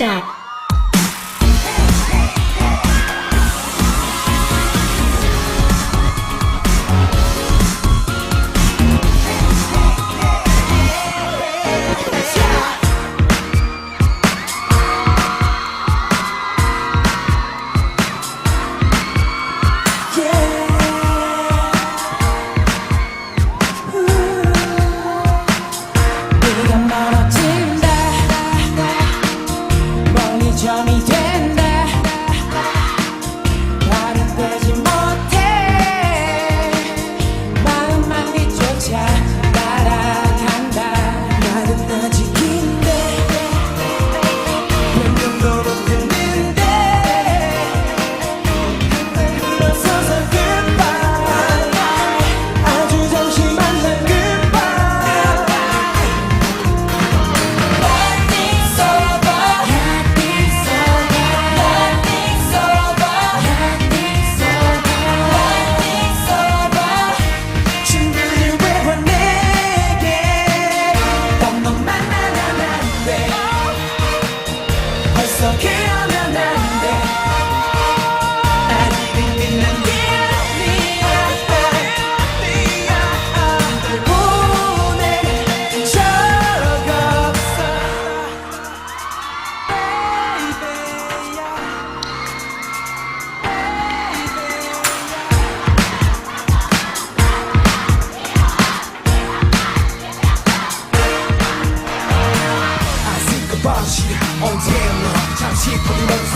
stop. Jamie.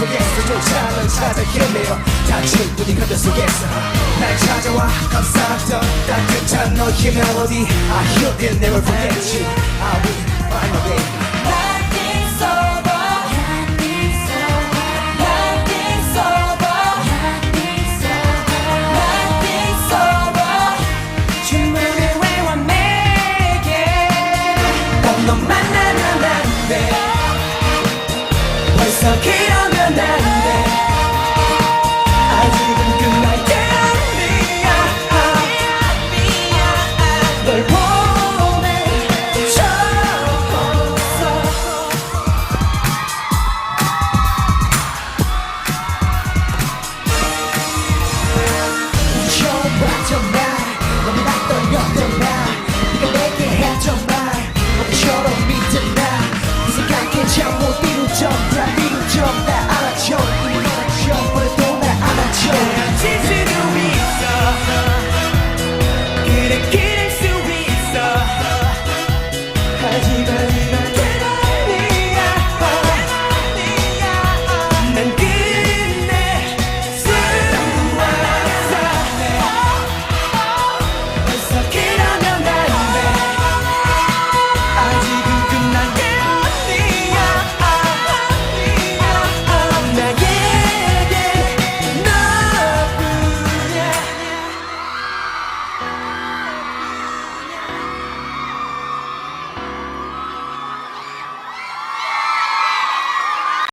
속에서조차 널 찾아 헤매어 다친 눈이 감별 속에서 날 찾아와 감싸던 따뜻한 너의 멜로디 I hear it never forget you